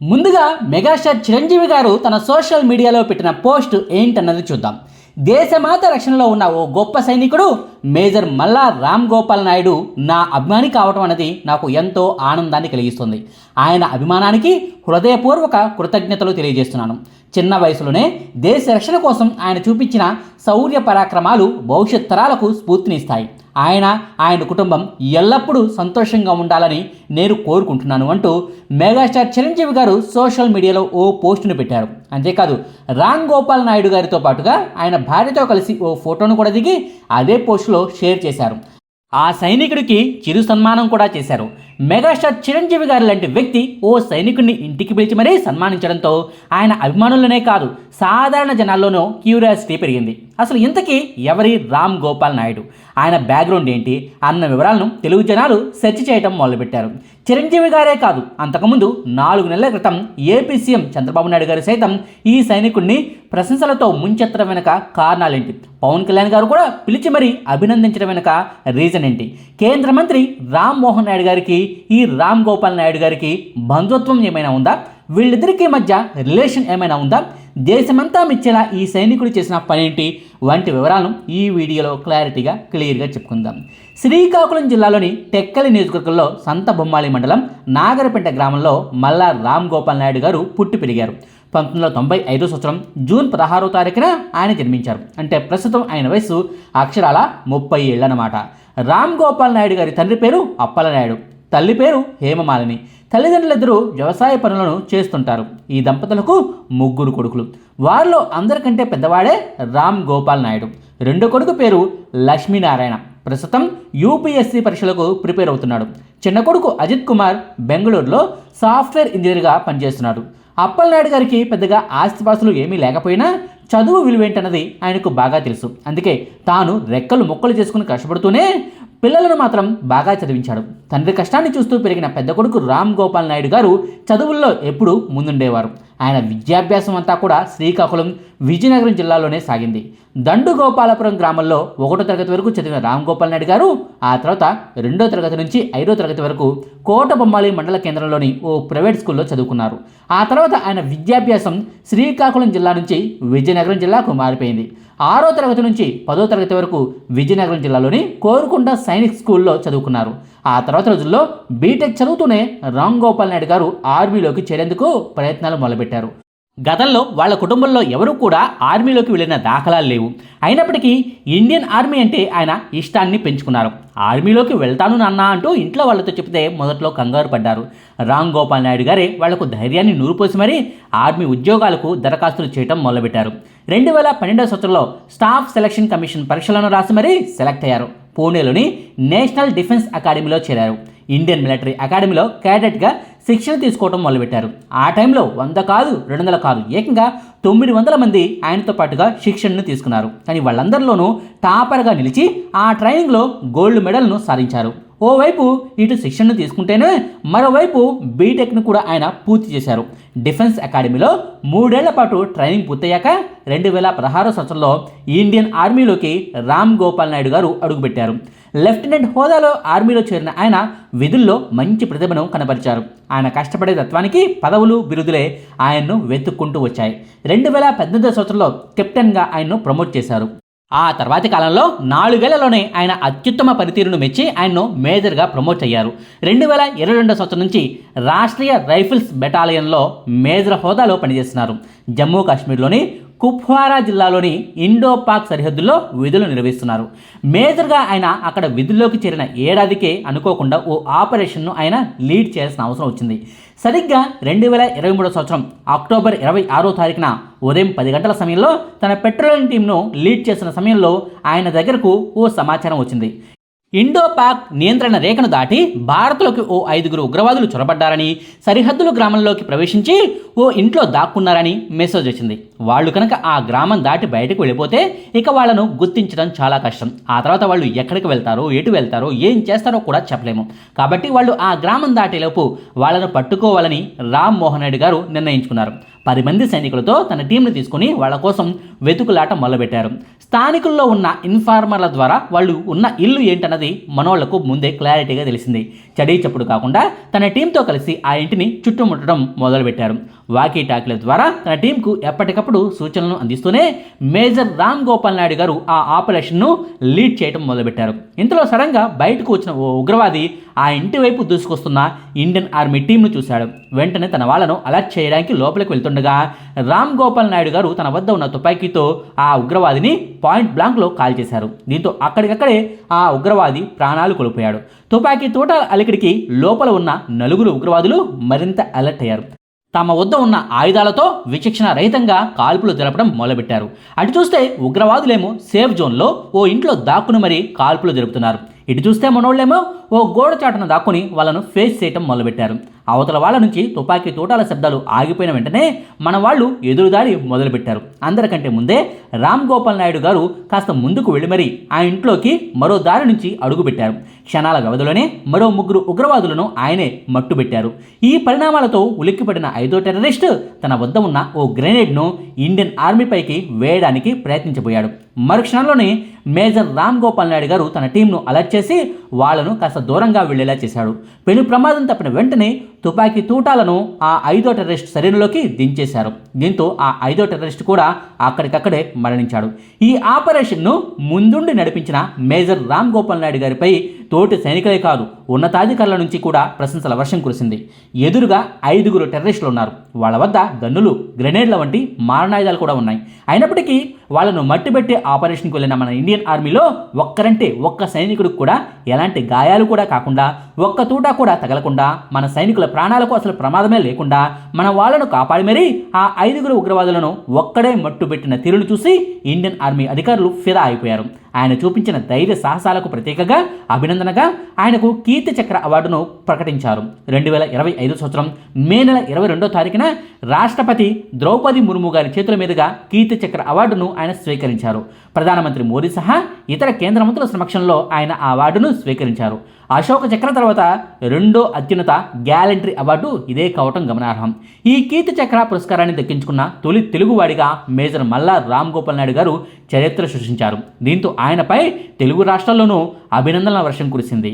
ముందుగా మెగాస్టార్ చిరంజీవి గారు తన సోషల్ మీడియాలో పెట్టిన పోస్ట్ ఏంటన్నది చూద్దాం. దేశమాత రక్షణలో ఉన్న ఓ గొప్ప సైనికుడు మేజర్ మల్లా రామ్ గోపాల్ నాయుడు నా అభిమాని కావటం అనేది నాకు ఎంతో ఆనందాన్ని కలిగిస్తుంది. ఆయన అభిమానానికి హృదయపూర్వక కృతజ్ఞతలు తెలియజేస్తున్నాను. చిన్న వయసులోనే దేశ రక్షణ కోసం ఆయన చూపించిన శౌర్య పరాక్రమాలు భవిష్యత్ తరాలకు స్ఫూర్తినిస్తాయి. ఆయన ఆయన కుటుంబం ఎల్లప్పుడూ సంతోషంగా ఉండాలని నేను కోరుకుంటున్నాను అంటూ మెగాస్టార్ చిరంజీవి గారు సోషల్ మీడియాలో ఓ పోస్టును పెట్టారు. అంతేకాదు రామ్ గోపాల్ నాయుడు గారితో పాటుగా ఆయన భార్యతో కలిసి ఓ ఫోటోను కూడా దిగి అదే పోస్టులో షేర్ చేశారు. ఆ సైనికుడికి చిరు సన్మానం కూడా చేశారు. మెగాస్టార్ చిరంజీవి గారు లాంటి వ్యక్తి ఓ సైనికుడిని ఇంటికి పిలిచి మరీ సన్మానించడంతో ఆయన అభిమానులనే కాదు సాధారణ జనాల్లోనూ క్యూరియాసిటీ పెరిగింది. అసలు ఇంతకీ ఎవరి రామ్ గోపాల్ నాయుడు? ఆయన బ్యాక్గ్రౌండ్ ఏంటి? అన్న వివరాలను తెలుగు జనాలు సెర్చ్ చేయడం మొదలుపెట్టారు. చిరంజీవి గారే కాదు అంతకుముందు నాలుగు నెలల క్రితం ఏపీ సీఎం చంద్రబాబు నాయుడు గారు సైతం ఈ సైనికుడిని ప్రశంసలతో ముంచెత్తడం వెనుక కారణాలేంటి? పవన్ కళ్యాణ్ గారు కూడా పిలిచి మరీ అభినందించడం వెనుక రీజన్ ఏంటి? కేంద్ర మంత్రి రామ్మోహన్ నాయుడు గారికి ఈ రామ్ గోపాల్ నాయుడు గారికి బంధుత్వం ఏమైనా ఉందా? వీళ్ళిద్దరికీ మధ్య రిలేషన్ ఏమైనా ఉందా? దేశమంతా మిచ్చేలా ఈ సైనికుడు చేసిన పనేంటి? వంటి వివరాలను ఈ వీడియోలో క్లారిటీగా క్లియర్గా చెప్పుకుందాం. శ్రీకాకుళం జిల్లాలోని టెక్కలి నియోజకవర్గంలో సంత బొమ్మాళి మండలం నాగరపేట గ్రామంలో మల్లా రామ్ గోపాల్ నాయుడు గారు పుట్టి పెరిగారు. పంతొమ్మిది వందల తొంభై ఐదో సంవత్సరం జూన్ పదహారో తారీఖున ఆయన జన్మించారు. అంటే ప్రస్తుతం ఆయన వయసు అక్షరాల ముప్పై ఏళ్ళనమాట రామ్ గోపాల్ నాయుడు గారి తండ్రి పేరు అప్పలనాయుడు. తల్లి పేరు హేమమాలిని. తల్లిదండ్రులిద్దరూ వ్యవసాయ పనులను చేస్తుంటారు. ఈ దంపతులకు ముగ్గురు కొడుకులు. వారిలో అందరికంటే పెద్దవాడే రామ్ గోపాల్ నాయుడు. రెండో కొడుకు పేరు లక్ష్మీనారాయణ. ప్రస్తుతం యూపీఎస్సీ పరీక్షలకు ప్రిపేర్ అవుతున్నాడు. చిన్న కొడుకు అజిత్ కుమార్ బెంగళూరులో సాఫ్ట్వేర్ ఇంజనీర్గా పనిచేస్తున్నాడు. అప్పలనాయుడు గారికి పెద్దగా ఆస్తిపాస్తులు ఏమీ లేకపోయినా చదువు విలువేంటన్నది ఆయనకు బాగా తెలుసు. అందుకే తాను రెక్కలు మొక్కలు చేసుకుని కష్టపడుతూనే పిల్లలను మాత్రం బాగా చదివించాడు. తండ్రి కష్టాన్ని చూస్తూ పెరిగిన పెద్ద కొడుకు రామ్ గోపాల్ నాయుడు గారు చదువుల్లో ఎప్పుడూ ముందుండేవారు. ఆయన విద్యాభ్యాసం అంతా కూడా శ్రీకాకుళం విజయనగరం జిల్లాలోనే సాగింది. దండు గోపాలపురం గ్రామంలో ఒకటో తరగతి వరకు చదివిన రామ్ గోపాల్ నాయుడు గారు ఆ తర్వాత రెండో తరగతి నుంచి ఐదో తరగతి వరకు కోటబొమ్మాలి మండల కేంద్రంలోని ఓ ప్రైవేట్ స్కూల్లో చదువుకున్నారు. ఆ తర్వాత ఆయన విద్యాభ్యాసం శ్రీకాకుళం జిల్లా నుంచి విజయనగరం జిల్లాకు మారిపోయింది. ఆరో తరగతి నుంచి పదో తరగతి వరకు విజయనగరం జిల్లాలోని కోరుకొండ సైనిక్ స్కూల్లో చదువుకున్నారు. ఆ తర్వాత రోజుల్లో బీటెక్ చదువుతూనే రామ్ గోపాల్ నాయుడు గారు ఆర్మీలోకి చేరేందుకు ప్రయత్నాలు మొదలుపెట్టారు. గతంలో వాళ్ళ కుటుంబంలో ఎవరూ కూడా ఆర్మీలోకి వెళ్ళిన దాఖలాలు లేవు. అయినప్పటికీ ఇండియన్ ఆర్మీ అంటే ఆయన ఇష్టాన్ని పెంచుకున్నారు. ఆర్మీలోకి వెళ్తాను నాన్న అంటూ ఇంట్లో వాళ్ళతో చెప్తే మొదట్లో కంగారు పడ్డారు. రామ్ గోపాల్ నాయుడు గారే వాళ్ళకు ధైర్యాన్ని నూరుపోసి మరీ ఆర్మీ ఉద్యోగాలకు దరఖాస్తులు చేయటం మొదలుపెట్టారు. రెండు వేల పన్నెండవ సంవత్సరంలో స్టాఫ్ సెలక్షన్ కమిషన్ పరీక్షలను రాసి మరీ సెలెక్ట్ అయ్యారు. పూణేలోని నేషనల్ డిఫెన్స్ అకాడమీలో చేరారు. ఇండియన్ మిలిటరీ అకాడమీలో క్యాడెట్గా శిక్షణ తీసుకోవడం మొదలుపెట్టారు. ఆ టైంలో వంద కాదు రెండు వందల కాదు ఏకంగా తొమ్మిది వందల మంది ఆయనతో పాటుగా శిక్షణను తీసుకున్నారు. కానీ వాళ్ళందరిలోనూ టాపర్గా నిలిచి ఆ ట్రైనింగ్లో గోల్డ్ మెడల్ను సాధించారు. ఓవైపు ఇటు శిక్షణను తీసుకుంటేనే మరోవైపు బీటెక్ను కూడా ఆయన పూర్తి చేశారు. డిఫెన్స్ అకాడమీలో మూడేళ్ళ పాటు ట్రైనింగ్ పూర్తయ్యాక రెండు వేల పదహారో సంవత్సరంలో ఇండియన్ ఆర్మీలోకి రామ్ గోపాల్ నాయుడు గారు అడుగుపెట్టారు. లెఫ్టినెంట్ హోదాలో ఆర్మీలో చేరిన ఆయన విధుల్లో మంచి ప్రతిభను కనబరిచారు ఆయన కష్టపడే తత్వానికి పదవులు బిరుదులే ఆయన్ను వెతుక్కుంటూ వచ్చాయి. రెండు వేల పద్దెనిమిదో సంవత్సరంలో కెప్టెన్గా ఆయన్ను ప్రమోట్ చేశారు. ఆ తర్వాతి కాలంలో నాలుగేళ్ళలోనే ఆయన అత్యుత్తమ పనితీరును మెచ్చి ఆయన్ను మేజర్గా ప్రమోట్ అయ్యారు. రెండు వేల ఇరవై రెండో సంవత్సరం నుంచి రాష్ట్రీయ రైఫిల్స్ బెటాలియన్లో మేజర్ హోదాలో పనిచేస్తున్నారు. జమ్మూ కాశ్మీర్లోని కుప్వారా జిల్లాలోని ఇండో పాక్ సరిహద్దుల్లో విధులు నిర్వహిస్తున్నారు. మేజర్గా ఆయన అక్కడ విధుల్లోకి చేరిన ఏడాదికే అనుకోకుండా ఓ ఆపరేషన్ను ఆయన లీడ్ చేయాల్సిన అవసరం వచ్చింది. సరిగ్గా రెండు వేల ఇరవై మూడో సంవత్సరం అక్టోబర్ ఇరవై ఆరో తారీఖున ఉదయం పది గంటల సమయంలో తన పెట్రోలింగ్ టీంను లీడ్ చేసిన సమయంలో ఆయన దగ్గరకు ఓ సమాచారం వచ్చింది. ఇండో పాక్ నియంత్రణ రేఖను దాటి భారత్లోకి ఓ ఐదుగురు ఉగ్రవాదులు చొరబడ్డారని సరిహద్దులు గ్రామంలోకి ప్రవేశించి ఓ ఇంట్లో దాక్కున్నారని మెసేజ్ వచ్చింది. వాళ్ళు కనుక ఆ గ్రామం దాటి బయటకు వెళ్ళిపోతే ఇక వాళ్ళను గుర్తించడం చాలా కష్టం. ఆ తర్వాత వాళ్ళు ఎక్కడికి వెళ్తారో ఎటు వెళ్తారో ఏం చేస్తారో కూడా చెప్పలేము. కాబట్టి వాళ్ళు ఆ గ్రామం దాటేలోపు వాళ్ళను పట్టుకోవాలని రామ్ మోహన్ రెడ్డి గారు నిర్ణయించుకున్నారు. పది మంది సైనికులతో తన టీంను తీసుకుని వాళ్ళ కోసం వెతుకులాట మొదలుపెట్టారు. స్థానికుల్లో ఉన్న ఇన్ఫార్మర్ల ద్వారా వాళ్ళు ఉన్న ఇల్లు ఏంటన్నది మనోళ్ళకు ముందే క్లారిటీగా తెలిసింది. చడీ చప్పుడు కాకుండా తన టీంతో కలిసి ఆ ఇంటిని చుట్టుముట్టడం మొదలుపెట్టారు. వాకీ టాకీల ద్వారా తన టీంకు ఎప్పటికప్పుడు సూచనలను అందిస్తూనే మేజర్ రామ్ గోపాల్ నాయుడు గారు ఆ ఆపరేషన్ను లీడ్ చేయడం మొదలుపెట్టారు. ఇంతలో సడన్గా బయటకు వచ్చిన ఓ ఉగ్రవాది ఆ ఇంటి వైపు దూసుకొస్తున్న ఇండియన్ ఆర్మీ టీంను చూశాడు. వెంటనే తన వాళ్ళను అలర్ట్ చేయడానికి లోపలికి వెళ్తుండగా రామ్ గోపాల్ నాయుడు గారు తన వద్ద ఉన్న తుపాకీతో ఆ ఉగ్రవాదిని పాయింట్ బ్లాంక్లో కాల్ చేశారు. దీంతో అక్కడికక్కడే ఆ ఉగ్రవాది ప్రాణాలు కోల్పోయాడు. తుపాకీ తోట అలికిడికి లోపల ఉన్న నలుగురు ఉగ్రవాదులు మరింత అలర్ట్ అయ్యారు. తమ వద్ద ఉన్న ఆయుధాలతో విచక్షణ రహితంగా కాల్పులు జరపడం మొదలుపెట్టారు. అటు చూస్తే ఉగ్రవాదులేమో సేఫ్ జోన్లో ఓ ఇంట్లో దాక్కుని మరీ కాల్పులు జరుపుతున్నారు. ఇటు చూస్తే మనోళ్ళేమో ఓ గోడచాటును దాక్కుని వాళ్ళను ఫేస్ చేయటం మొదలుపెట్టారు. అవతల వాళ్ళ నుంచి తుపాకీ తూటాల శబ్దాలు ఆగిపోయిన వెంటనే మన వాళ్ళు ఎదురుదాడి మొదలుపెట్టారు. అందరికంటే ముందే రామ్ గోపాల్ నాయుడు గారు కాస్త ముందుకు వెళ్ళి మరీ ఆ ఇంట్లోకి మరో దారి నుంచి అడుగుపెట్టారు క్షణాల వ్యవధిలోనే మరో ముగ్గురు ఉగ్రవాదులను ఆయనే మట్టుబెట్టారు ఈ పరిణామాలతో ఉలిక్కిపడిన ఐదో టెర్రరిస్ట్ తన వద్ద ఉన్న ఓ గ్రెనేడ్ను ఇండియన్ ఆర్మీపైకి వేయడానికి ప్రయత్నించబోయాడు. మరుక్షణంలోనే మేజర్ రామ్ గోపాల్ నాయుడు గారు తన టీంను అలర్ట్ చేసి వాళ్ళను కాస్త దూరంగా వెళ్ళేలా చేశాడు. పెను ప్రమాదం తప్పిన వెంటనే తుపాకీ తూటాలను ఆ ఐదో టెర్రరిస్ట్ శరీరంలోకి దించేశారు. దీంతో ఆ ఐదో టెర్రరిస్ట్ కూడా అక్కడికక్కడే మరణించాడు. ఈ ఆపరేషన్ను ముందుండి నడిపించిన మేజర్ రామ్ గోపాల్ నాయుడు గారిపై తోటి సైనికులే కాదు ఉన్నతాధికారుల నుంచి కూడా ప్రశంసల వర్షం కురిసింది. ఎదురుగా ఐదుగురు టెర్రరిస్టులు ఉన్నారు. వాళ్ళ వద్ద గన్నులు గ్రెనేడ్ల వంటి మారణాయుధాలు కూడా ఉన్నాయి. అయినప్పటికీ వాళ్ళను మట్టిబెట్టే ఆపరేషన్కి వెళ్ళిన మన ఇండియన్ ఆర్మీలో ఒక్కరంటే ఒక్క సైనికుడికి కూడా ఎలాంటి గాయాలు కూడా కాకుండా ఒక్క తూట కూడా తగలకుండా మన సైనికుల ప్రాణాలకు అసలు ప్రమాదమే లేకుండా మన వాళ్ళను కాపాడి మరీ ఆ ఐదుగురు ఉగ్రవాదులను ఒక్కడే మట్టుబెట్టిన తీరును చూసి ఇండియన్ ఆర్మీ అధికారులు ఫిదా అయిపోయారు. ఆయన చూపించిన ధైర్య సాహసాలకు ప్రత్యేకగా అభినందనగా ఆయనకు కీర్తి చక్ర అవార్డును ప్రకటించారు. రెండు వేల ఇరవై ఐదు సంవత్సరం మే నెల ఇరవై రెండో తారీఖున రాష్ట్రపతి ద్రౌపది ముర్ము గారి చేతుల మీదుగా కీర్తి చక్ర అవార్డును ఆయన స్వీకరించారు. ప్రధానమంత్రి మోదీ సహా ఇతర కేంద్ర మంత్రుల సమక్షంలో ఆయన ఆ అవార్డును స్వీకరించారు. అశోక చక్ర తర్వాత రెండో అత్యున్నత గ్యాలంటరీ అవార్డు ఇదే కావటం గమనార్హం. ఈ కీర్తి చక్ర పురస్కారాన్ని దక్కించుకున్న తొలి తెలుగువాడిగా మేజర్ మల్లా రామ్ గోపాల్ నాయుడు గారు చరిత్ర సృష్టించారు. దీంతో ఆయనపై తెలుగు రాష్ట్రాల్లోనూ అభినందనల వర్షం కురిసింది.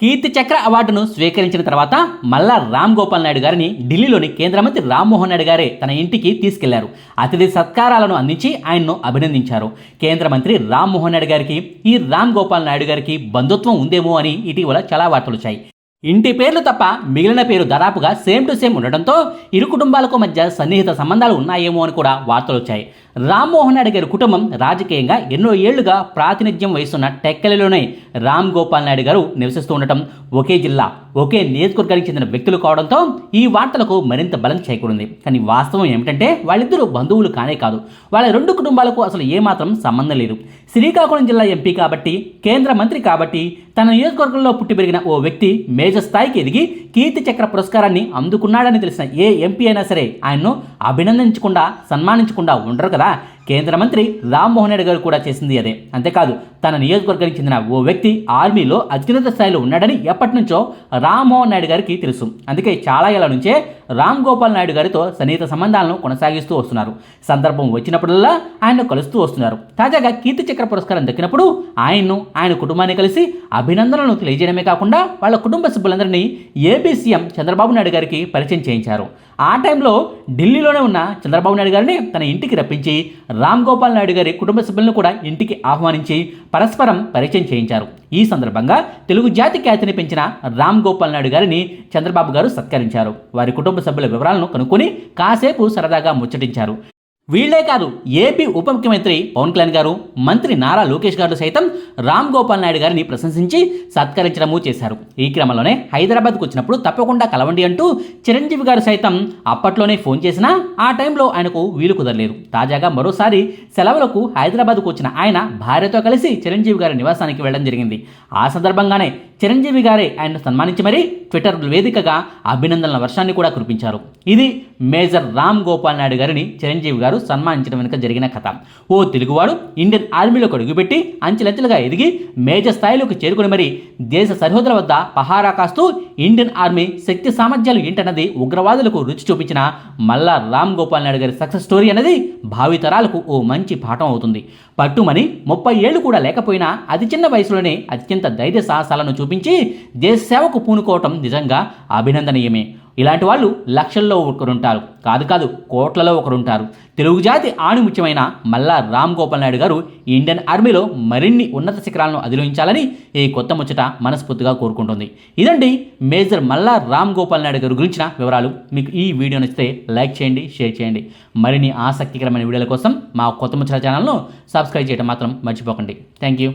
కీర్తి చక్ర అవార్డును స్వీకరించిన తర్వాత మల్లా రామ్ గోపాల్ నాయుడు గారిని ఢిల్లీలోని కేంద్ర మంత్రి రామ్మోహన్ నాయుడు గారే తన ఇంటికి తీసుకెళ్ళారు. అతిథి సత్కారాలను అందించి ఆయన్ను అభినందించారు. కేంద్ర మంత్రి రామ్మోహన్ నాయుడు గారికి ఈ రామ్ గోపాల్ నాయుడు గారికి బంధుత్వం ఉందేమో అని ఇటీవల చాలా వార్తలు వచ్చాయి. ఇంటి పేర్లు తప్ప మిగిలిన పేరు దాదాపుగా సేమ్ టు సేమ్ ఉండడంతో ఇరు కుటుంబాలకు మధ్య సన్నిహిత సంబంధాలు ఉన్నాయేమో అని కూడా వార్తలు వచ్చాయి. రామ్మోహన్ నాయుడు గారి కుటుంబం రాజకీయంగా ఎన్నో ఏళ్ళుగా ప్రాతినిధ్యం వహిస్తున్న టెక్కలిలోనే రామ్ గోపాల్ నాయుడు గారు నివసిస్తూ ఉండటం ఒకే జిల్లా ఒకే నియోజకవర్గానికి చెందిన వ్యక్తులు కావడంతో ఈ వార్తలకు మరింత బలం చేకూరింది. కానీ వాస్తవం ఏమిటంటే వాళ్ళిద్దరూ బంధువులు కానే కాదు. వాళ్ళ రెండు కుటుంబాలకు అసలు ఏమాత్రం సంబంధం లేదు. శ్రీకాకుళం జిల్లా ఎంపీ కాబట్టి కేంద్ర మంత్రి కాబట్టి తన నియోజకవర్గంలో పుట్టి పెరిగిన ఓ వ్యక్తి మేజర్ స్థాయికి ఎదిగి కీర్తి చక్ర పురస్కారాన్ని అందుకున్నాడని తెలిసిన ఏ ఎంపీ అయినా సరే ఆయన్ను అభినందించకుండా సన్మానించకుండా ఉండరు కదా. కేంద్ర మంత్రి రామ్మోహన్ రెడ్డి గారు కూడా చేసింది అదే. అంతేకాదు తన నియోజకవర్గానికి చెందిన ఓ వ్యక్తి ఆర్మీలో అత్యున్నత స్థాయిలో ఉన్నాడని ఎప్పటి నుంచో రామ్మోహన్ నాయుడు గారికి తెలుసు. అందుకే చాలా ఏళ్ళ నుంచే రామ్ గోపాల్ నాయుడు గారితో సన్నిహిత సంబంధాలను కొనసాగిస్తూ వస్తున్నారు. సందర్భం వచ్చినప్పుడల్లా ఆయన్ను కలుస్తూ వస్తున్నారు. తాజాగా కీర్తి చక్ర పురస్కారం దక్కినప్పుడు ఆయన్ను ఆయన కుటుంబాన్ని కలిసి అభినందనలను తెలియజేయడమే కాకుండా వాళ్ళ కుటుంబ సభ్యులందరినీ ఏపీ సీఎం చంద్రబాబు నాయుడు గారికి పరిచయం చేయించారు. ఆ టైంలో ఢిల్లీలోనే ఉన్న చంద్రబాబు నాయుడు గారిని తన ఇంటికి రప్పించి రామ్ గోపాల్ నాయుడు గారి కుటుంబ సభ్యులను కూడా ఇంటికి ఆహ్వానించి పరస్పరం పరిచయం చేయించారు. ఈ సందర్భంగా తెలుగు జాతి ఖ్యాతిని పెంచిన రామ్ గోపాల్ నాయుడు గారిని చంద్రబాబు గారు సత్కరించారు. వారి కుటుంబ సభ్యుల వివరాలను కనుక్కొని కాసేపు సరదాగా ముచ్చటించారు. వీళ్ళే కాదు ఏపీ ఉప ముఖ్యమంత్రి పవన్ కళ్యాణ్ గారు మంత్రి నారా లోకేష్ గారు సైతం రామ్ గోపాల్ నాయుడు గారిని ప్రశంసించి సత్కరించడము చేశారు. ఈ క్రమంలోనే హైదరాబాద్కు వచ్చినప్పుడు తప్పకుండా కలవండి అంటూ చిరంజీవి గారు సైతం అప్పట్లోనే ఫోన్ చేసినా ఆ టైంలో ఆయనకు వీలు కుదరలేదు. తాజాగా మరోసారి సెలవులకు హైదరాబాద్కు వచ్చిన ఆయన భార్యతో కలిసి చిరంజీవి గారి నివాసానికి వెళ్ళడం జరిగింది. ఆ సందర్భంగానే చిరంజీవి గారే ఆయన సన్మానించి మరీ ట్విట్టర్ వేదికగా అభినందనల వర్షాన్ని కూడా కురిపించారు. ఇది మేజర్ రామ్ గోపాల్ నాయుడు గారిని చిరంజీవి గారు సన్మానించడం వెనుక జరిగిన కథ. ఓ తెలుగువాడు ఇండియన్ ఆర్మీలోకి అడుగుపెట్టి అంచెలంచెలుగా ఎదిగి మేజర్ స్థాయిలోకి చేరుకుని మరీ దేశ సరిహద్దుల వద్ద పహారా కాస్తూ ఇండియన్ ఆర్మీ శక్తి సామర్థ్యాలు ఏంటన్నది ఉగ్రవాదులకు రుచి చూపించిన మల్లా రామ్ గోపాల్ నాయుడు గారి సక్సెస్ స్టోరీ అనేది భావితరాలకు ఓ మంచి పాఠం అవుతుంది. పట్టుమని ముప్పై ఏళ్ళు కూడా లేకపోయినా అతి చిన్న వయసులోనే అత్యంత ధైర్య సాహసాలను చూపించి దేశ సేవకు పూనుకోవటం నిజంగా అభినందనీయమే. ఇలాంటి వాళ్ళు లక్షల్లో ఒకరుంటారు. కాదు కాదు కోట్లలో ఒకరుంటారు. తెలుగు జాతి ఆణిముఖ్యమైన మల్లా రామ్ గోపాల్ నాయుడు గారు ఇండియన్ ఆర్మీలో మరిన్ని ఉన్నత శిఖరాలను అధిరోహించాలని ఈ కొత్త ముచ్చట మనస్ఫూర్తిగా కోరుకుంటుంది. ఇదండి మేజర్ మల్లా రామ్ గోపాల్ నాయుడు గారు గురించిన వివరాలు. మీకు ఈ వీడియో నచ్చితే లైక్ చేయండి షేర్ చేయండి. మరిన్ని ఆసక్తికరమైన వీడియోల కోసం మా కొత్త ముచ్చట ఛానల్ను సబ్స్క్రైబ్ చేయడం మాత్రం మర్చిపోకండి. Thank you